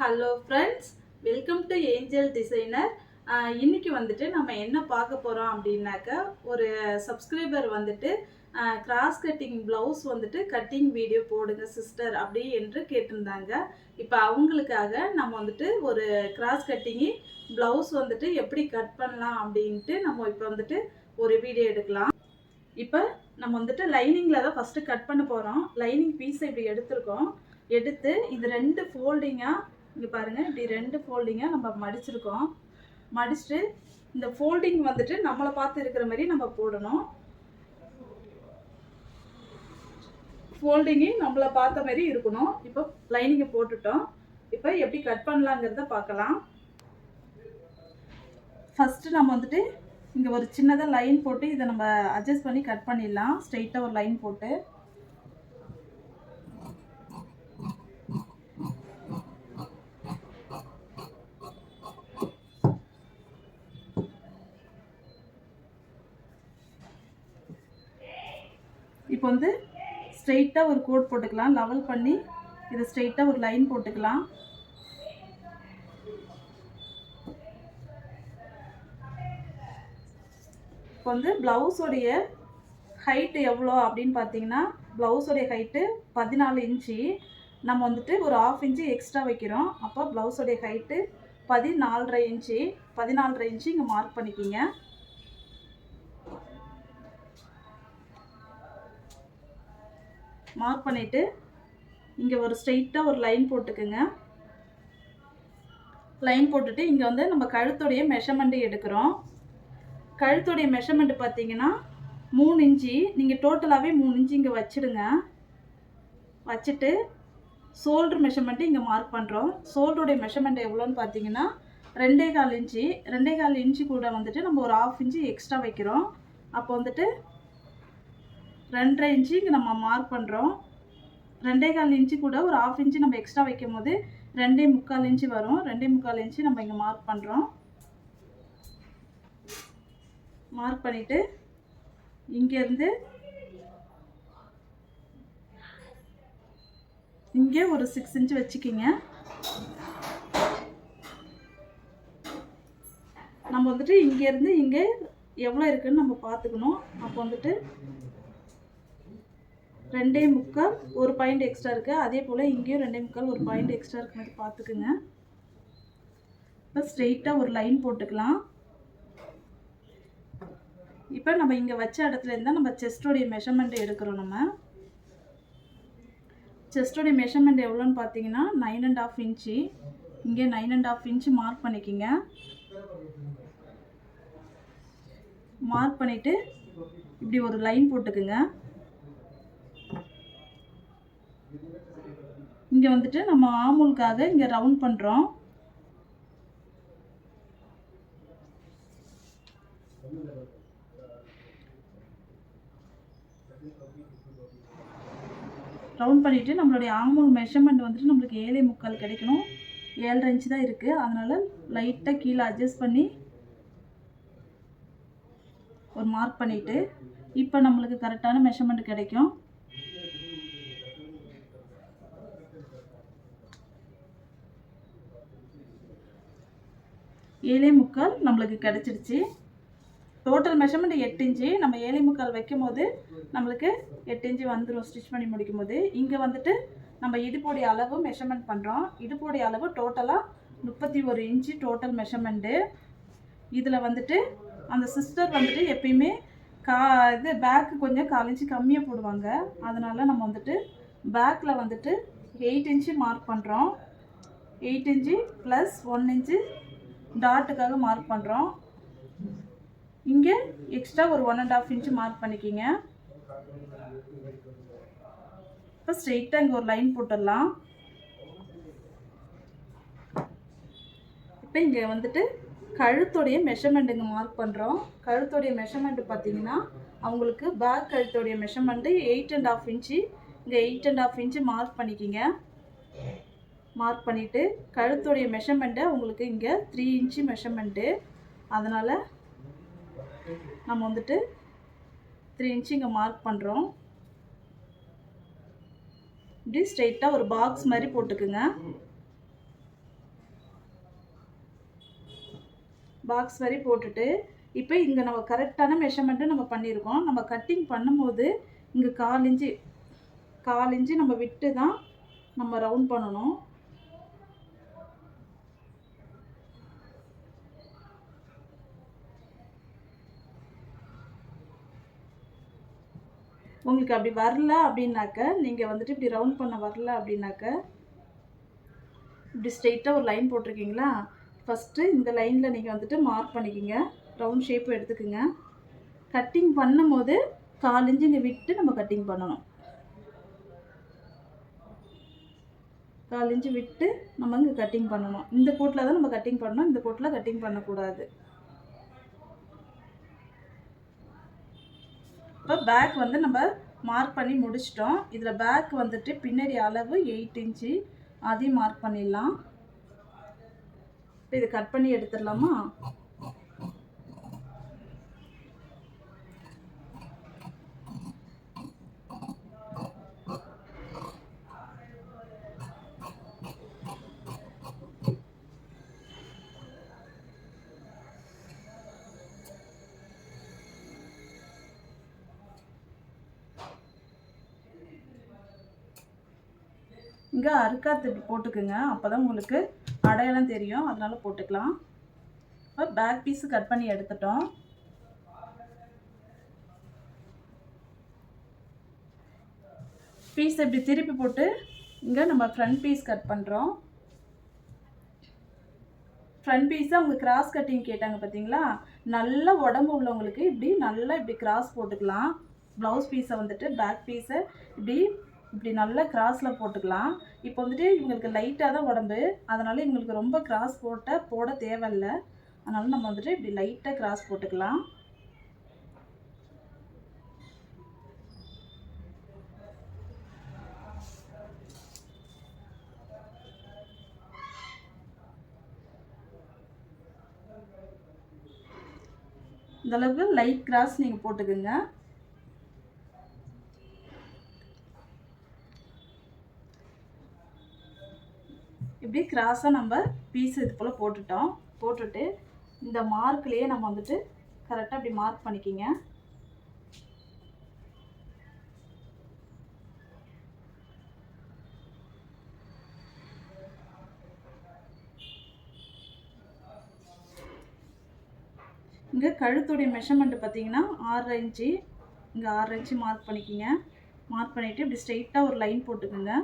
Hello friends welcome to Angel Designer இன்றைக்கி வந்துட்டு நம்ம என்ன பார்க்க போகிறோம் அப்படின்னாக்க ஒரு சப்ஸ்கிரைபர் வந்துட்டு கிராஸ் கட்டிங் ப்ளவுஸ் வந்துட்டு கட்டிங் வீடியோ போடுங்க சிஸ்டர் அப்படி என்று கேட்டிருந்தாங்க. இப்போ அவங்களுக்காக நம்ம வந்துட்டு ஒரு கிராஸ் கட்டிங்கி ப்ளவுஸ் வந்துட்டு எப்படி கட் பண்ணலாம் அப்படின்ட்டு நம்ம இப்போ வந்துட்டு ஒரு வீடியோ எடுக்கலாம். இப்போ நம்ம வந்துட்டு லைனிங்கில் தான் ஃபஸ்ட்டு கட் பண்ண போகிறோம் லைனிங் பீஸை இப்படி எடுத்திருக்கோம். எடுத்து இது ரெண்டு ஃபோல்டிங்காக இங்கே பாருங்கள் இப்படி ரெண்டு ஃபோல்டிங்காக நம்ம மடிச்சிருக்கோம். மடிச்சுட்டு இந்த ஃபோல்டிங் வந்துட்டு நம்மளை பார்த்து இருக்கிற மாதிரி நம்ம போடணும். ஃபோல்டிங்கு நம்மளை பார்த்த மாதிரி இருக்கணும். இப்போ லைனிங்கை போட்டுட்டோம். இப்போ எப்படி கட் பண்ணலாங்கிறத பார்க்கலாம். ஃபஸ்ட்டு நம்ம வந்துட்டு இங்கே ஒரு சின்னதாக லைன் போட்டு இதை நம்ம அட்ஜஸ்ட் பண்ணி கட் பண்ணிடலாம். ஸ்ட்ரெயிட்டாக ஒரு லைன் போட்டு இப்போ வந்து ஸ்ட்ரெயிட்டாக ஒரு கோட் போட்டுக்கலாம். லெவல் பண்ணி இதை ஸ்ட்ரெயிட்டாக ஒரு லைன் போட்டுக்கலாம். இப்போ வந்து ப்ளவுஸோடைய ஹைட்டு எவ்வளோ அப்படின்னு பார்த்தீங்கன்னா ப்ளவுஸோடைய ஹைட்டு பதினாலு இன்ச்சு. நம்ம வந்துட்டு ஒரு ஆஃப் இன்ச்சு எக்ஸ்ட்ரா வைக்கிறோம். அப்போ ப்ளவுஸோடைய ஹைட்டு பதினாலரை இன்ச்சு. பதினாலரை இன்ச்சு இங்கே மார்க் பண்ணிக்கிங்க. மார்க் பண்ணிவிட்டு இங்கே ஒரு ஸ்ட்ரெயிட்டாக ஒரு லைன் போட்டுக்குங்க. லைன் போட்டுட்டு இங்கே வந்து நம்ம கழுத்துடைய மெஷர்மெண்ட்டு எடுக்கிறோம். கழுத்துடைய மெஷர்மெண்ட் பார்த்தீங்கன்னா மூணு இன்ச்சு நீங்கள் டோட்டலாகவே மூணு இன்ச்சு இங்கே வச்சுடுங்க. வச்சுட்டு ஷோல்ட்ரு மெஷர்மெண்ட்டு இங்கே மார்க் பண்ணுறோம் ஷோல்டருடைய மெஷர்மெண்ட் எவ்வளோன்னு பார்த்தீங்கன்னா ரெண்டே கால் இன்ச்சு. ரெண்டே கால் இன்ச்சு கூட வந்துட்டு நம்ம ஒரு ஆஃப் இன்ச்சு எக்ஸ்ட்ரா வைக்கிறோம். அப்போ வந்துட்டு ரெண்டரை இன்ச்சு இங்கே நம்ம மார்க் பண்ணுறோம் ரெண்டே கால் இன்ச்சு கூட ஒரு ஆஃப் இன்ச்சு நம்ம எக்ஸ்ட்ரா வைக்கும் போது ரெண்டே முக்கால் இன்ச்சு வரும். ரெண்டே முக்கால் இன்ச்சு நம்ம இங்கே மார்க் பண்ணுறோம் மார்க் பண்ணிவிட்டு இங்கேருந்து இங்கே ஒரு சிக்ஸ் இன்ச்சு வச்சுக்கிங்க. நம்ம வந்துட்டு இங்கேருந்து இங்கே எவ்வளோ இருக்குதுன்னு நம்ம பார்த்துக்கணும். அப்போ வந்துட்டு ரெண்டே முக்கால் ஒரு பாயிண்ட் எக்ஸ்ட்ரா இருக்குது அதே போல் இங்கேயும் ரெண்டே முக்கால் ஒரு பாயிண்ட் எக்ஸ்ட்ரா இருக்கு. மாதிரி பார்த்துக்குங்க இப்போ ஸ்ட்ரெயிட்டாக ஒரு லைன் போட்டுக்கலாம். இப்போ நம்ம இங்கே வச்ச இடத்துல இருந்தால் நம்ம செஸ்டோடைய மெஷர்மெண்ட் எடுக்கிறோம் நம்ம. செஸ்டோடைய மெஷர்மெண்ட் எவ்வளோன்னு பார்த்தீங்கன்னா நைன் அண்ட் ஆஃப் இன்ச்சு இங்கே nine and half inch mark பண்ணிக்கிங்க. மார்க் பண்ணிவிட்டு இப்படி ஒரு லைன் போட்டுக்குங்க. இங்கே வந்துட்டு நம்ம ஆமூலுக்காக இங்கே ரவுண்ட் பண்ணுறோம் ரவுண்ட் பண்ணிவிட்டு நம்மளுடைய ஆமூல் மெஷர்மெண்ட் வந்துட்டு நம்மளுக்கு ஏழை முக்கால் கிடைக்கணும். ஏழரை இன்ச்சு தான் இருக்குது அதனால் லைட்டாக கீழே அட்ஜஸ்ட் பண்ணி ஒரு மார்க் பண்ணிவிட்டு இப்போ நம்மளுக்கு கரெக்டான மெஷர்மெண்ட் கிடைக்கும். ஏழே முக்கால் நம்மளுக்கு கிடச்சிடுச்சு டோட்டல் மெஷர்மெண்ட் எட்டு இன்ச்சு. நம்ம ஏழை முக்கால் வைக்கும் போது நம்மளுக்கு எட்டு இன்ச்சு வந்துடும் ஸ்டிச் பண்ணி முடிக்கும் போது. இங்கே வந்துட்டு நம்ம இடுப்போடைய அளவு மெஷர்மெண்ட் பண்ணுறோம் இடுப்போடைய அளவு டோட்டலாக முப்பத்தி ஒரு இன்ச்சு டோட்டல் மெஷர்மெண்ட்டு இதில் வந்துட்டு அந்த சிஸ்டர் வந்துட்டு எப்பயுமே கா இது பேக்கு கொஞ்சம் கால் இன்ச்சு கம்மியாக போடுவாங்க. அதனால் நம்ம வந்துட்டு பேக்கில் வந்துட்டு எயிட் இன்ச்சு மார்க் பண்ணுறோம் eight inch plus one inch டாட்டுக்காக mark பண்ணுறோம் இங்கே எக்ஸ்ட்ரா ஒரு one and half inch mark பண்ணிக்கிங்க. இப்போ ஸ்ட்ரெயிட்டாக இங்கே ஒரு லைன் போட்டுடலாம். இப்போ இங்கே வந்துட்டு கழுத்துடைய மெஷர்மெண்ட் இங்கே மார்க் பண்ணுறோம் கழுத்துடைய மெஷர்மெண்ட் பார்த்தீங்கன்னா அவங்களுக்கு back கழுத்துடைய measurement eight and half inch இங்கே eight and half inch mark பண்ணிக்கிங்க. மார்க் பண்ணிவிட்டு கழுத்துடைய மெஷர்மெண்ட்டை உங்களுக்கு இங்கே த்ரீ இன்ச்சு மெஷர்மெண்ட்டு அதனால் நம்ம வந்துட்டு த்ரீ இன்ச்சு இங்கே மார்க் பண்ணுறோம் இப்படி ஸ்ட்ரெயிட்டாக ஒரு பாக்ஸ் மாதிரி போட்டுக்குங்க. பாக்ஸ் மாதிரி போட்டுட்டு இப்போ இங்கே நம்ம கரெக்டான மெஷர்மெண்ட்டை நம்ம பண்ணியிருக்கோம். நம்ம கட்டிங் பண்ணும்போது இங்கே கால் இஞ்சி கால் இஞ்சி நம்ம விட்டு தான் நம்ம ரவுண்ட் பண்ணணும். உங்களுக்கு அப்படி வரல அப்படின்னாக்க நீங்கள் வந்துட்டு இப்படி ரவுண்ட் பண்ண வரல அப்படின்னாக்க இப்படி ஸ்ட்ரெயிட்டாக ஒரு லைன் போட்டிருக்கீங்களா? ஃபஸ்ட்டு இந்த லைனில் நீங்கள் வந்துட்டு மார்க் பண்ணிக்கிங்க. ரவுண்ட் ஷேப் எடுத்துக்கோங்க. கட்டிங் பண்ணும்போது போது இன்ச்சு இங்கே விட்டு நம்ம கட்டிங் பண்ணணும். காலிஞ்சு விட்டு நம்ம இங்கே கட்டிங் பண்ணணும். இந்த கோட்டில் தான் நம்ம கட்டிங் பண்ணணும். இந்த கோட்டில் கட்டிங் பண்ணக்கூடாது. இப்போ பேக் வந்து நம்ம மார்க் பண்ணி முடிச்சிட்டோம். இதில் பேக் வந்துட்டு பின்னாடி அளவு எயிட் இன்ச்சு அதையும் மார்க் பண்ணிடலாம். இப்போ இதை கட் பண்ணி எடுத்துடலாமா? அறுக்காத்து இப்படி போட்டுக்குங்க. அப்போ தான் உங்களுக்கு அடையாளம் தெரியும். அதனால போட்டுக்கலாம். இப்போ பேக் பீஸு கட் பண்ணி எடுத்துட்டோம். பீஸ் இப்படி திருப்பி போட்டு இங்கே நம்ம ஃப்ரண்ட் பீஸ் கட் பண்ணுறோம் ஃப்ரண்ட் பீஸை அவங்க கிராஸ் கட்டிங் கேட்டாங்க பார்த்தீங்களா நல்லா உடம்பு உள்ளவங்களுக்கு இப்படி நல்லா இப்படி கிராஸ் போட்டுக்கலாம். ப்ளவுஸ் பீஸை வந்துட்டு பேக் பீஸை இப்படி இப்படி நல்லா கிராஸில் போட்டுக்கலாம். இப்போ வந்துட்டு இவங்களுக்கு லைட்டாக தான் உடம்பு. அதனால் இவங்களுக்கு ரொம்ப கிராஸ் போட்ட போட தேவையில்ல. அதனால் நம்ம வந்துட்டு இப்படி லைட்டாக கிராஸ் போட்டுக்கலாம். இந்தளவுக்கு லைட் கிராஸ் நீங்கள் போட்டுக்குங்க. இப்படி கிராஸாக நம்ம பீஸ் இது போல் போட்டுட்டோம். போட்டுட்டு இந்த மார்க்லேயே நம்ம வந்துட்டு கரெக்டாக இப்படி மார்க் பண்ணிக்கிங்க. இங்கே கழுத்துடைய மெஷர்மெண்ட்டு பார்த்தீங்கன்னா ஆறரை இன்ச்சு. இங்கே ஆறரை இன்ச்சு மார்க் பண்ணிக்கிங்க. மார்க் பண்ணிவிட்டு இப்படி ஸ்ட்ரெயிட்டாக ஒரு லைன் போட்டுக்கோங்க.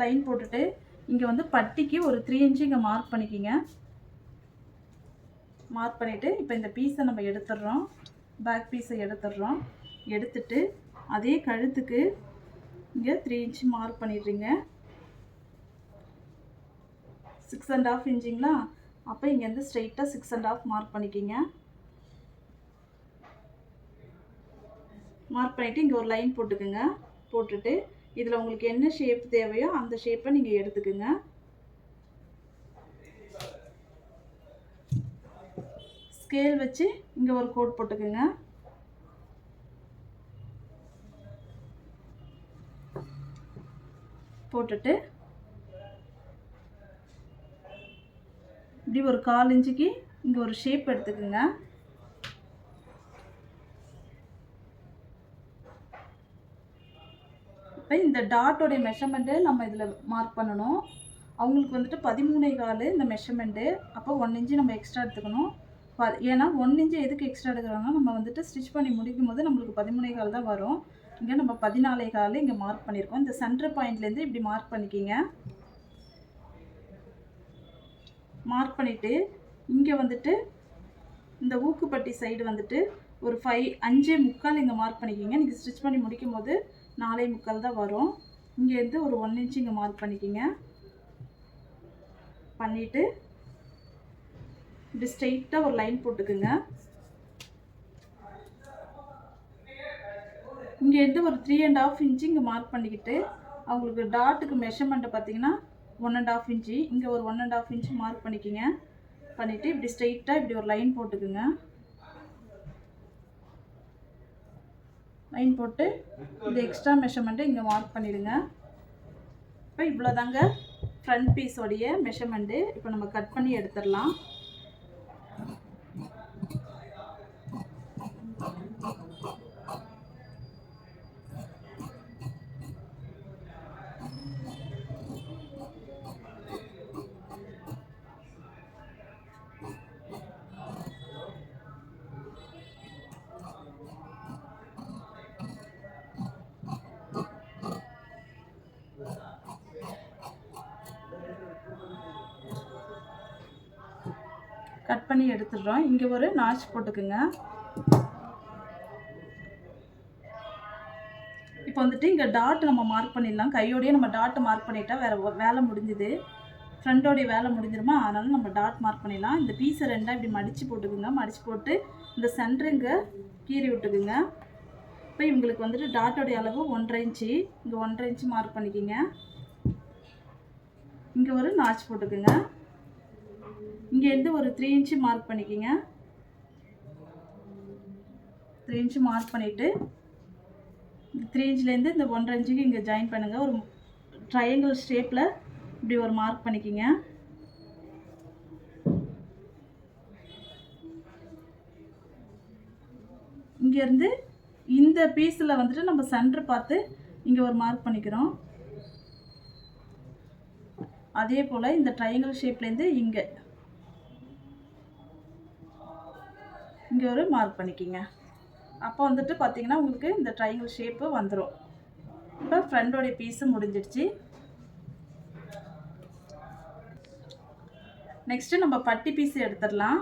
லைன் போட்டுட்டு இங்கே வந்து பட்டிக்கு ஒரு த்ரீ இன்ச்சு இங்கே மார்க் பண்ணிக்கிங்க. மார்க் பண்ணிவிட்டு இப்போ இந்த பீஸை நம்ம எடுத்துடுறோம். பேக் பீஸை எடுத்துடுறோம். எடுத்துட்டு அதே கழுத்துக்கு இங்கே த்ரீ இன்ச்சு மார்க் பண்ணிடுறீங்க. சிக்ஸ் அண்ட் ஆஃப் இன்ச்சிங்களா? அப்போ இங்கேருந்து ஸ்ட்ரெயிட்டாக சிக்ஸ் அண்ட் ஆஃப் மார்க் பண்ணிக்கிங்க. மார்க் பண்ணிவிட்டு இங்கே ஒரு லைன் போட்டுக்குங்க. போட்டுட்டு இதில் உங்களுக்கு என்ன ஷேப் தேவையோ அந்த ஷேப்பை நீங்கள் எடுத்துக்கோங்க. ஸ்கேல் வச்சு இங்கே ஒரு கோட் போட்டுக்கோங்க. போட்டுட்டு இப்படி ஒரு கால் இன்ச்சுக்கு இங்கே ஒரு ஷேப் எடுத்துக்கோங்க. இப்போ இந்த டாட்டோடைய மெஷர்மெண்ட்டு நம்ம இதில் மார்க் பண்ணணும். அவங்களுக்கு வந்துட்டு பதிமூணே கால் இந்த மெஷர்மெண்ட்டு அப்போ ஒன் இன்ச்சு நம்ம எக்ஸ்ட்ரா எடுத்துக்கணும். ப ஏன்னா ஒன் இன்ச்சு எதுக்கு எக்ஸ்ட்ரா எடுக்கிறாங்கன்னா நம்ம வந்துட்டு ஸ்டிச் பண்ணி முடிக்கும் போது நம்மளுக்கு பதிமூணே கால் தான் வரும். இங்கே நம்ம பதினாலே கால் இங்கே மார்க் பண்ணியிருக்கோம் இந்த சென்டர் பாயிண்ட்லேருந்து இப்படி மார்க் பண்ணிக்கிங்க. மார்க் பண்ணிவிட்டு இங்கே வந்துட்டு இந்த ஊக்குப்பட்டி சைடு வந்துட்டு ஒரு ஃபைவ் அஞ்சே முக்கால் இங்கே மார்க் பண்ணிக்கிங்க. நீங்கள் ஸ்டிச் பண்ணி முடிக்கும் போது நாலே முக்கால் தான் வரும். இங்கேருந்து ஒரு ஒன் இன்ச் இங்கே மார்க் பண்ணிக்கிங்க. பண்ணிவிட்டு இப்படி ஸ்ட்ரெயிட்டாக ஒரு லைன் போட்டுக்குங்க. இங்கேருந்து ஒரு த்ரீ அண்ட் ஆஃப் இன்ச்சு இங்கே மார்க் பண்ணிக்கிட்டு அவங்களுக்கு டாட்டுக்கு மெஷர்மெண்ட்டை பார்த்தீங்கன்னா ஒன் அண்ட் ஆஃப் இன்ச்சு இங்கே ஒரு one and half inch mark பண்ணிக்கிங்க. பண்ணிவிட்டு இப்படி ஸ்ட்ரெயிட்டாக இப்படி ஒரு லைன் போட்டுக்குங்க. லைன் போட்டு இந்த எக்ஸ்ட்ரா மெஷர்மெண்ட்டை இங்கே மார்க் பண்ணிடுங்க. இப்போ இவ்வளோ தாங்க ஃப்ரண்ட் பீஸோடைய மெஷர்மெண்ட்டு இப்போ நம்ம கட் பண்ணி எடுத்துடலாம். பண்ணி இங்கே ஒரு நாச் போட்டுக்குங்க. இப்போ வந்துட்டு இங்கே டாட் நம்ம மார்க் பண்ணிடலாம். கையோடயே நம்ம டாட் மார்க் பண்ணிட்டா வேறு வேலை முடிஞ்சுது. ஃப்ரண்டோடைய வேலை முடிஞ்சிருமா? அதனால நம்ம டாட் மார்க் பண்ணிடலாம். இந்த பீஸை ரெண்டாக இப்படி மடித்து போட்டுக்குங்க. மடித்து போட்டு இந்த சென்டருங்க கீறி விட்டுக்குங்க. இப்போ இவங்களுக்கு வந்துட்டு டாட்டோடைய அளவு ஒன்றரை இன்ச்சு இங்கே ஒன்றரை இன்ச்சு மார்க் பண்ணிக்கிங்க. இங்கே ஒரு நாச் போட்டுக்குங்க. இங்கேருந்து ஒரு த்ரீ இன்ச்சு மார்க் பண்ணிக்கிங்க. த்ரீ இன்ச்சு மார்க் பண்ணிவிட்டு த்ரீ இன்ச்லேருந்து இந்த ஒன்றரை இன்ச்சுக்கு இங்கே ஜாயின் பண்ணுங்கள் ஒரு ட்ரையாங்கிள் ஷேப்பில் இப்படி ஒரு மார்க் பண்ணிக்கிங்க. இங்கேருந்து இந்த பீஸில் வந்துட்டு நம்ம சென்டர் பார்த்து இங்கே ஒரு மார்க் பண்ணிக்கிறோம். அதே போல் இந்த ட்ரையாங்கிள் ஷேப்லேருந்து இங்கே. இங்கே ஒரு மார்க் பண்ணிக்கிங்க. அப்போ வந்துட்டு பார்த்தீங்கன்னா உங்களுக்கு இந்த ட்ரையாங்கிள் ஷேப்பு வந்துடும் இப்போ ஃப்ரண்டோடைய பீஸு முடிஞ்சிடுச்சு. நெக்ஸ்ட்டு நம்ம பட்டி பீஸ் எடுத்துடலாம்.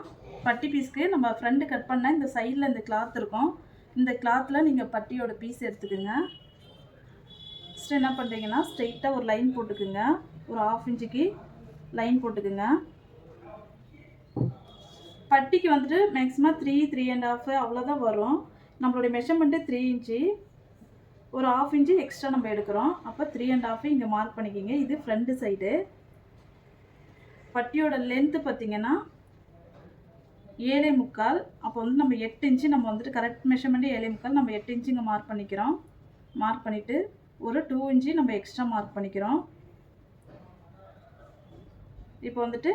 பட்டி பீஸ்க்கு நம்ம ஃப்ரெண்டு கட் பண்ண இந்த சைடில் இந்த கிளாத் இருக்கும். இந்த கிளாத்தில் நீங்கள் பட்டியோட பீஸ் எடுத்துக்கோங்க. ஃபஸ்ட்டு என்ன பண்ணுறீங்கன்னா ஸ்ட்ரெயிட்டாக ஒரு லைன் போட்டுக்குங்க. ஒரு ஆஃப் இன்ச்சுக்கு லைன் போட்டுக்குங்க. பட்டிக்கு வந்துட்டு maximum three three and half அவ்வளோதான் வரும். நம்மளுடைய மெஷர்மெண்ட்டு த்ரீ இன்ச்சு ஒரு ஆஃப் இன்ச்சு எக்ஸ்ட்ரா நம்ம எடுக்கிறோம். அப்போ த்ரீ அண்ட் ஆஃப் இங்கே மார்க் பண்ணிக்கிங்க. இது ஃப்ரண்ட்டு சைடு பட்டியோட லென்த்து பார்த்தீங்கன்னா ஏழே முக்கால். அப்போ வந்து நம்ம எட்டு இன்ச்சு நம்ம வந்துட்டு கரெக்ட் மெஷர்மெண்ட்டு ஏழே முக்கால். நம்ம எட்டு இன்ச்சு இங்கே மார்க் பண்ணிக்கிறோம். மார்க் பண்ணிவிட்டு ஒரு டூ இன்ச்சு நம்ம எக்ஸ்ட்ரா மார்க் பண்ணிக்கிறோம். இப்போ வந்துட்டு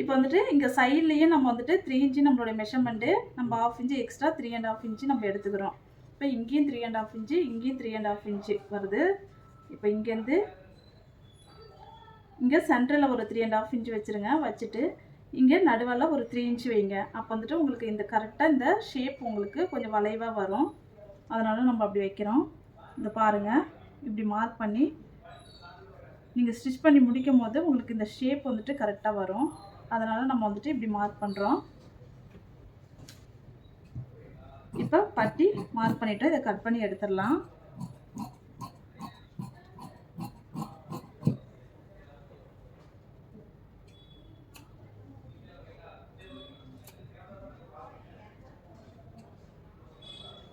இப்போ வந்துட்டு இங்கே சைட்லேயே நம்ம வந்துட்டு த்ரீ இன்ச்சு நம்மளுடைய மெஷர்மெண்ட்டு நம்ம half inch extra three and half inch நம்ம எடுத்துக்கிறோம். இப்போ இங்கேயும் த்ரீ அண்ட் ஆஃப் இன்ச்சு இங்கேயும் த்ரீ அண்ட் ஆஃப் இன்ச்சு வருது. இப்போ இங்கேருந்து இங்கே சென்டரில் ஒரு த்ரீ அண்ட் ஆஃப் இன்ச்சு வச்சுருங்க. வச்சுட்டு இங்கே நடுவில் ஒரு த்ரீ இன்ச்சு வைங்க. அப்போ வந்துட்டு உங்களுக்கு இந்த கரெக்டாக இந்த ஷேப் உங்களுக்கு கொஞ்சம் வளைவாக வரும். அதனால் நம்ம அப்படி வைக்கிறோம். இந்த பாருங்கள் இப்படி மார்க் பண்ணி நீங்கள் ஸ்டிச் பண்ணி முடிக்கும் போது உங்களுக்கு இந்த ஷேப் வந்துட்டு கரெக்டாக வரும். அதனால் நம்ம வந்துட்டு இப்படி மார்க் பண்ணுறோம் இப்போ பட்டி மார்க் பண்ணிவிட்டு இதை கட் பண்ணி எடுத்துடலாம்.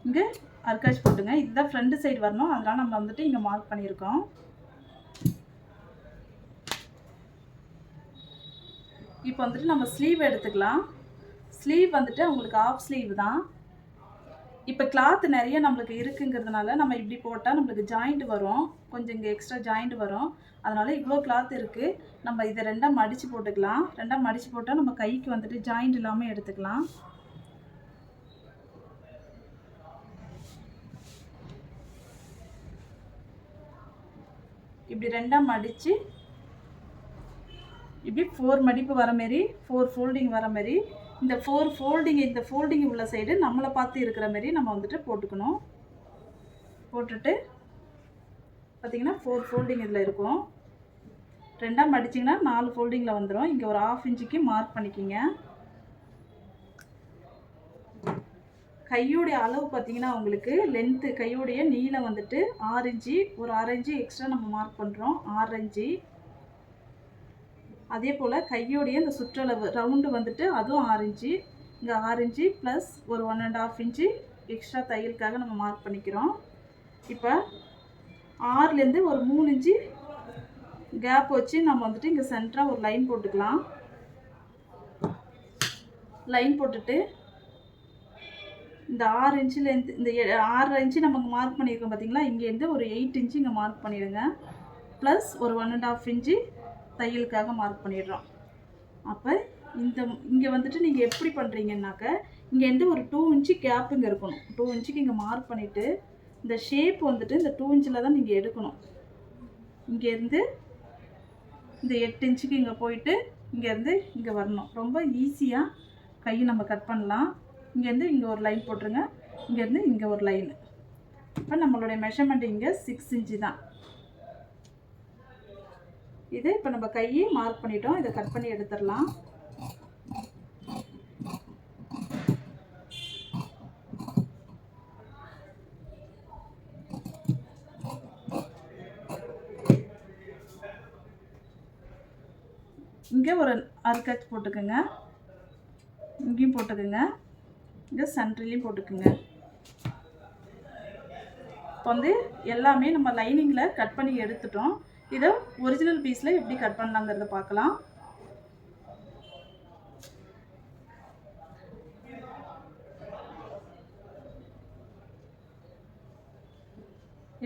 இங்கே அர்காஜ் போட்டுங்க. இதுதான் ஃப்ரண்ட் சைடு வரணும். அதனால் நம்ம வந்துட்டு இங்கே மார்க் பண்ணியிருக்கோம். இப்போ வந்துட்டு நம்ம ஸ்லீவ் எடுத்துக்கலாம். ஸ்லீவ் வந்துட்டு உங்களுக்கு ஆஃப் ஸ்லீவ் தான். இப்போ கிளாத் நிறைய நம்மளுக்கு இருக்குங்கிறதுனால நம்ம இப்படி போட்டால் நம்மளுக்கு ஜாயிண்ட் வரும். கொஞ்சம் இங்கே எக்ஸ்ட்ரா ஜாயிண்ட் வரும். அதனால் இவ்வளோ கிளாத் இருக்குது நம்ம இதை ரெண்டாக மடித்து போட்டுக்கலாம். ரெண்டாக மடித்து போட்டால் நம்ம கைக்கு வந்துட்டு ஜாயிண்ட் இல்லாமல் எடுத்துக்கலாம். இப்படி ரெண்டாக மடித்து இப்படி ஃபோர் மடிப்பு வர மாரி ஃபோர் ஃபோல்டிங் வர மாரி இந்த ஃபோர் ஃபோல்டிங் இந்த ஃபோல்டிங் உள்ள சைடு நம்மளை பார்த்து இருக்கிற மாரி நம்ம வந்துட்டு போட்டுக்கணும். போட்டுட்டு பார்த்திங்கன்னா ஃபோர் ஃபோல்டிங் இதில் இருக்கும். ரெண்டாக மடிச்சிங்கன்னா நாலு ஃபோல்டிங்கில் வந்துடும் இங்கே ஒரு ஆஃப் இன்ச்சுக்கு மார்க் பண்ணிக்கிங்க. கையுடைய அளவு பார்த்தீங்கன்னா உங்களுக்கு லென்த்து கையுடைய நீளம் வந்துட்டு ஆறு இன்ச்சு ஒரு அரை இன்ச்சு எக்ஸ்ட்ரா நம்ம மார்க் பண்ணுறோம் ஆறு இன்ச்சு. அதே போல் கையோடைய இந்த சுற்றளவு ரவுண்டு வந்துட்டு அதுவும் ஆறு இன்ச்சு. இங்கே ஆறு இன்ச்சு ப்ளஸ் ஒரு one and half inch extra தையலுக்காக நம்ம மார்க் பண்ணிக்கிறோம். இப்போ ஆறுலேருந்து ஒரு மூணு இன்ச்சு கேப் வச்சு நம்ம வந்துட்டு இங்கே சென்டராக ஒரு லைன் போட்டுக்கலாம். லைன் போட்டுட்டு இந்த ஆறு இன்ச்சிலேருந்து இந்த ஆறு ஆறரை இன்ச்சு நமக்கு மார்க் பண்ணியிருக்கோம் பார்த்தீங்களா இங்கேருந்து ஒரு எயிட் இன்ச்சு இங்கே மார்க் பண்ணிடுங்க. ப்ளஸ் ஒரு ஒன் அண்ட் ஆஃப் இன்ச்சு தையலுக்காக மார்க் பண்ணிடுறோம். அப்போ இந்த இங்கே வந்துட்டு நீங்கள் எப்படி பண்ணுறீங்கன்னாக்க இங்கேருந்து ஒரு டூ இன்ச்சு கேப்புங்க இங்கே இருக்கணும். டூ இன்ச்சுக்கு இங்கே மார்க் பண்ணிவிட்டு இந்த ஷேப் வந்துட்டு இந்த டூ இன்ச்சில் தான் நீங்கள் எடுக்கணும். இங்கேருந்து இந்த எட்டு இன்ச்சுக்கு இங்கே போயிட்டு இங்கேருந்து இங்கே வரணும். ரொம்ப ஈஸியாக கையை நம்ம கட் பண்ணலாம். இங்கேருந்து இங்கே ஒரு லைன் போட்டுருங்க. இங்கேருந்து இங்கே ஒரு லைன் இப்போ நம்மளுடைய மெஷர்மெண்ட் இங்கே சிக்ஸ் இன்ச்சு தான். இது இப்போ நம்ம கையை மார்க் பண்ணிட்டோம். இதை கட் பண்ணி எடுத்துடலாம். இங்கே ஒரு அர்கட் போட்டுக்கோங்க. இங்கேயும் போட்டுக்கோங்க. இங்கே சென்ட்ரலையும் போட்டுக்கோங்க. இப்போ வந்து எல்லாமே நம்ம லைனிங்கில் கட் பண்ணி எடுத்துட்டோம். இதை ஒரிஜினல் பீஸில் எப்படி கட் பண்ணலாங்கிறத பார்க்கலாம்.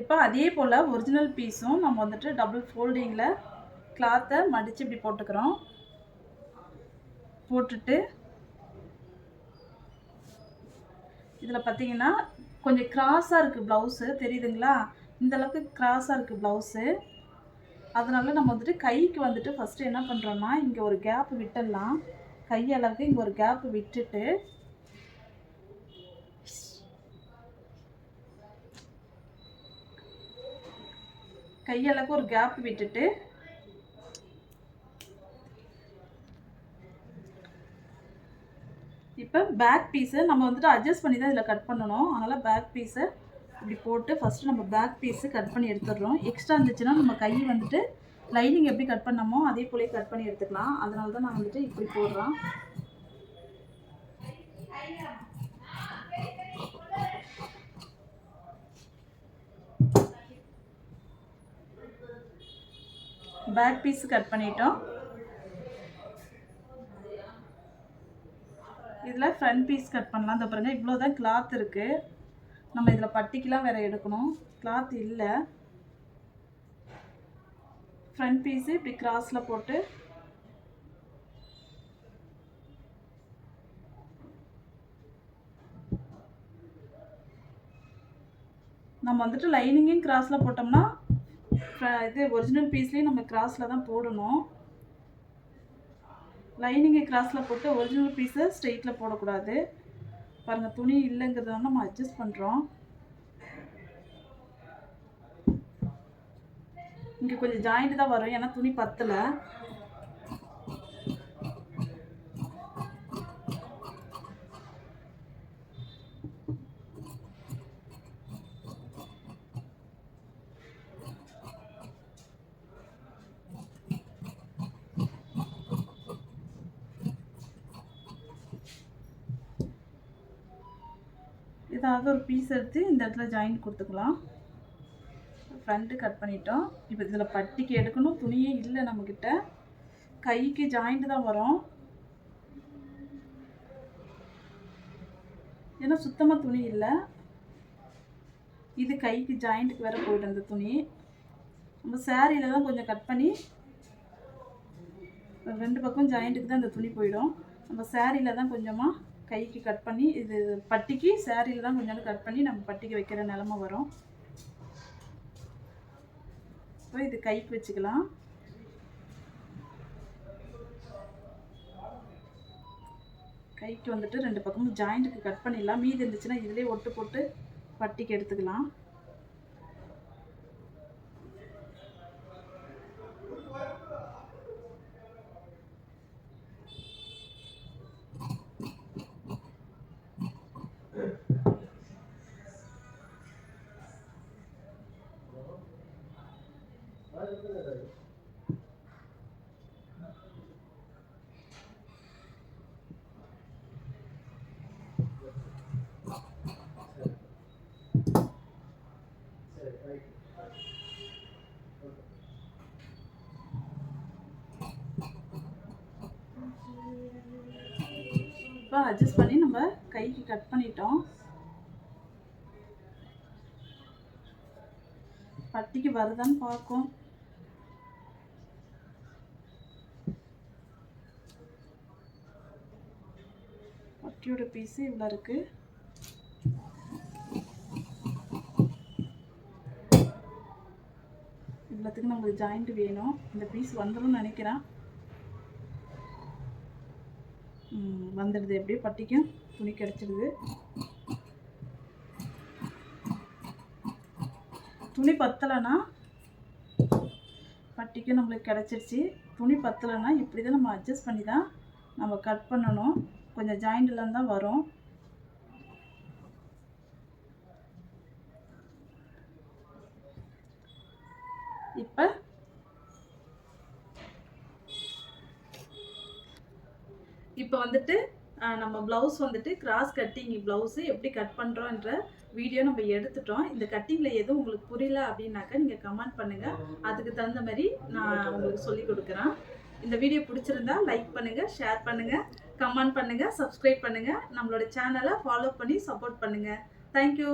இப்போ அதே போல் ஒரிஜினல் பீஸும் நம்ம வந்துட்டு டபுள் ஃபோல்டிங்கில் கிளாத்தை மடித்து இப்படி போட்டுக்கிறோம். போட்டுட்டு இதில் பார்த்தீங்கன்னா கொஞ்சம் கிராஸாக இருக்குது ப்ளவுஸு தெரியுதுங்களா? இந்தளவுக்கு கிராஸாக இருக்குது ப்ளவுஸு அதனால நம்ம வந்துட்டு கைக்கு வந்துட்டு ஃபஸ்ட்டு என்ன பண்ணுறோன்னா இங்கே ஒரு கேப் விட்டுடலாம். கையளவுக்கு இங்கே ஒரு கேப் விட்டுட்டு கையளவுக்கு ஒரு கேப் விட்டுட்டு இப்போ பேக் பீஸை நம்ம வந்துட்டு அட்ஜஸ்ட் பண்ணி தான் இதில் கட் பண்ணணும். அதனால் பேக் பீஸை இப்படி போட்டு ஃபஸ்ட்டு நம்ம பேக் பீஸு கட் பண்ணி எடுத்துடுறோம். எக்ஸ்ட்ரா இருந்துச்சுன்னா நம்ம கை வந்துட்டு லைனிங் எப்படி கட் பண்ணமோ அதே போலே கட் பண்ணி எடுத்துக்கலாம். அதனால தான் நான் வந்துட்டு இப்படி போடுறேன். பேக் பீஸ் கட் பண்ணிட்டோம். இதில் ஃப்ரண்ட் பீஸ் கட் பண்ணலாம். இந்த பாருங்கள் இவ்வளோ தான் கிளாத் இருக்குது நம்ம இதில் பட்டிக்கெலாம் வேறு எடுக்கணும். கிளாத் இல்லை. ஃப்ரண்ட் பீஸு இப்படி கிராஸில் போட்டு. நம்ம வந்துட்டு லைனிங்கையும் கிராஸில் போட்டோம்னா இது ஒரிஜினல் பீஸ்லேயும் நம்ம கிராஸில் தான் போடணும். லைனிங்கை கிராஸில் போட்டு ஒரிஜினல் பீஸை ஸ்ட்ரெயிட்டில் போடக்கூடாது. பாருங்கள் துணி இல்லைங்கிறதால நம்ம அட்ஜஸ்ட் பண்ணுறோம் இங்கே கொஞ்சம் ஜாயிண்ட் தான் வரும் ஏன்னா துணி பத்தலை. அடுத்ததாக ஒரு பீஸ் எடுத்து இந்த இடத்துல ஜாயின் கொடுத்துக்கலாம். ஃப்ரண்ட்டு கட் பண்ணிட்டோம். இப்போ இதில் பட்டிக்கு எடுக்கணும். துணியே இல்லை நம்மக்கிட்ட கைக்கு ஜாயிண்ட் தான் வரும். ஏன்னா சுத்தமாக துணி இல்லை. இது கைக்கு ஜாயிண்ட்டுக்கு வேறு போயிட்டு அந்த துணி. நம்ம சேரீல தான் கொஞ்சம் கட் பண்ணி ரெண்டு பக்கம் ஜாயிண்ட்டுக்கு தான் இந்த துணி போயிடும். நம்ம சேரீல தான் கொஞ்சமாக கைக்கு கட் பண்ணி இது பட்டிக்கு சேரீல தான் கொஞ்சோண்டு கட் பண்ணி நம்ம பட்டிக்கு வைக்கிற நிலமை வரும். இப்போ இது கைக்கு வச்சுக்கலாம். கைக்கு வந்துட்டு ரெண்டு பக்கமும் ஜாயிண்ட்டுக்கு கட் பண்ணிடலாம். மீதி இருந்துச்சுன்னா இதுலேயே ஒட்டு போட்டு பட்டிக்கு எடுத்துக்கலாம். அட்ஜஸ்ட் பண்ணி நம்ம கைக்கு கட் பண்ணிட்டோம். பட்டிக்கு வருதான்னு பார்க்கும். பட்டியோட பீஸு இவ்வளோ இருக்குது எல்லாத்துக்கும் நம்மளுக்கு ஜாயிண்ட் வேணும். இந்த பீஸ் வந்துடும் நினைக்கிறேன். வந்துடுது. எப்படியும் பட்டிக்கும் துணி கிடச்சிடுது துணி பத்தலைன்னா பட்டிக்கும் நம்மளுக்கு கிடச்சிருச்சு. துணி பத்தலைன்னா இப்படி தான் நம்ம அட்ஜஸ்ட் பண்ணி தான் நம்ம கட் பண்ணணும். கொஞ்சம் ஜாயிண்ட்லாம் தான் வரும். இப்போ இப்போ வந்துட்டு நம்ம ப்ளவுஸ் வந்துட்டு கிராஸ் கட்டிங் ப்ளவுஸு எப்படி கட் பண்ணுறோன்ற வீடியோ நம்ம எடுத்துட்டோம். இந்த கட்டிங்கில் எதுவும் உங்களுக்கு புரியல அப்படின்னாக்கா நீங்கள் கமெண்ட் பண்ணுங்கள் அதுக்கு தகுந்த மாதிரி நான் உங்களுக்கு சொல்லி கொடுக்குறேன். இந்த வீடியோ பிடிச்சிருந்தா லைக் பண்ணுங்கள் ஷேர் பண்ணுங்கள் கமெண்ட் பண்ணுங்கள் சப்ஸ்கிரைப் பண்ணுங்கள் நம்மளோட சேனலை ஃபாலோ பண்ணி சப்போர்ட் பண்ணுங்கள் தேங்க்யூ